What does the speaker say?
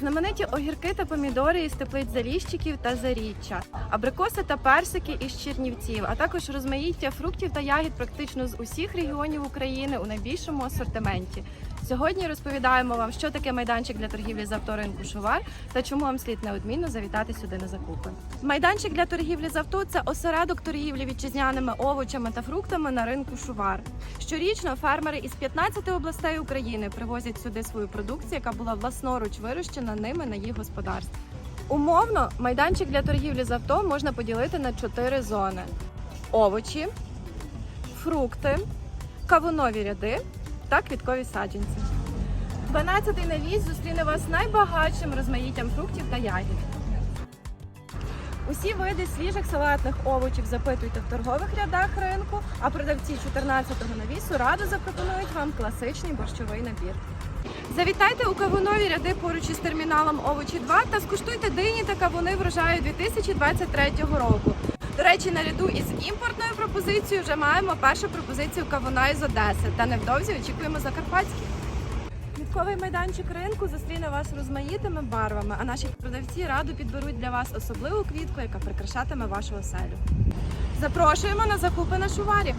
Знамениті огірки та помідори із теплиць заліщиків та заріччя, абрикоси та персики із Чернівців, а також розмаїття фруктів та ягід практично з усіх регіонів України у найбільшому асортименті. Сьогодні розповідаємо вам, що таке майданчик для торгівлі з авто ринку Шувар та чому вам слід неодмінно завітати сюди на закупи. Майданчик для торгівлі з авто це осередок торгівлі вітчизняними овочами та фруктами на ринку Шувар. Щорічно фермери із 15 областей України привозять сюди свою продукцію, яка була власноруч вирощена ними на їх господарстві. Умовно, майданчик для торгівлі з авто можна поділити на чотири зони: овочі, фрукти, кавунові ряди та квіткові саджанці. 12-й навіс зустріне вас найбагатшим розмаїттям фруктів та ягід. Усі види свіжих салатних овочів запитуйте в торгових рядах ринку, а продавці 14-го навісу радо запропонують вам класичний борщовий набір. Завітайте у кавунові ряди поруч із терміналом Овочі 2 та скуштуйте дині та кавуни врожаю 2023 року. До речі, наряду із імпортною пропозицією вже маємо першу пропозицію кавуна із Одеси та невдовзі очікуємо закарпатські. Квітковий майданчик ринку зустріне вас розмаїтими барвами, а наші продавці радо підберуть для вас особливу квітку, яка прикрашатиме вашу оселю. Запрошуємо на закупи на шуварі.